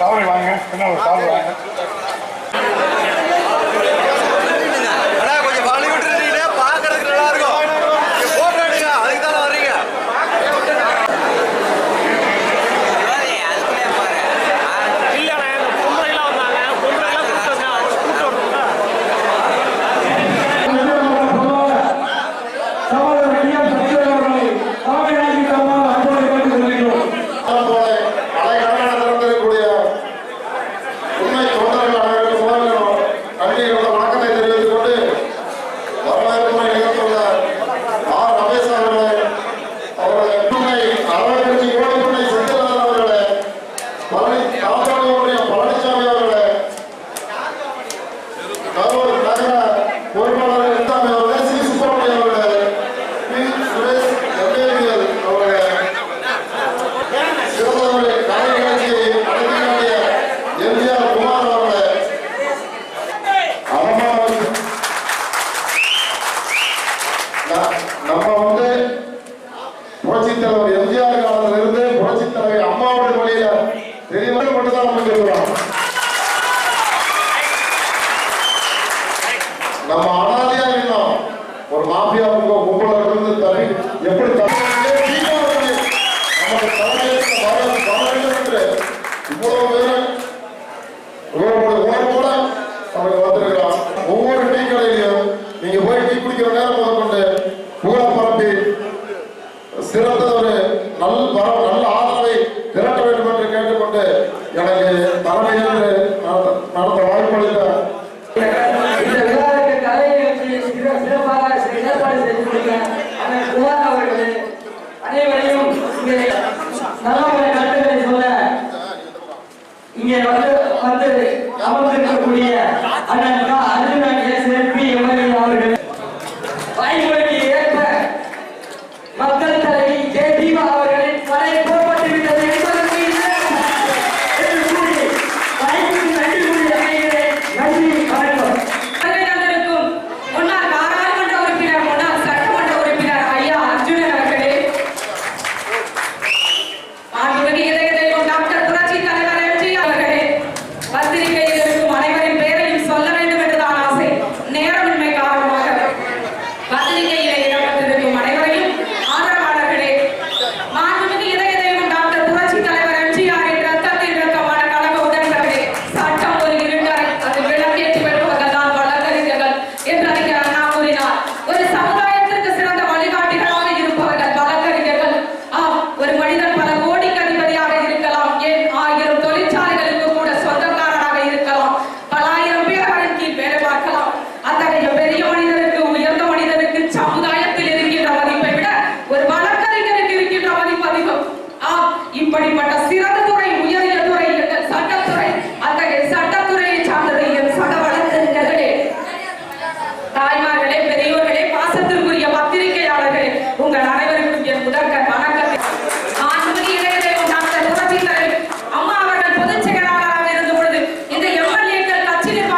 தாவரை வாங்க. என்ன ஒரு வாங்க எப்படி நமக்கு தலைமையேற்ற பாரத வர வேண்டும் என்று இவ்வளவு பேரும் இவர்களுடைய உணர்வோட நமக்கு வந்திருக்கிறான் ஒவ்வொரு டீ கடையிலையும் நீங்க போய் டீ குடிக்கிற நேரம் முதற்கொண்டு நல்ல கருத்துக்களை சொல்ல. இங்க வந்து வந்து அமர்ந்திருக்கக்கூடிய அண்ணன் ಸಿರದ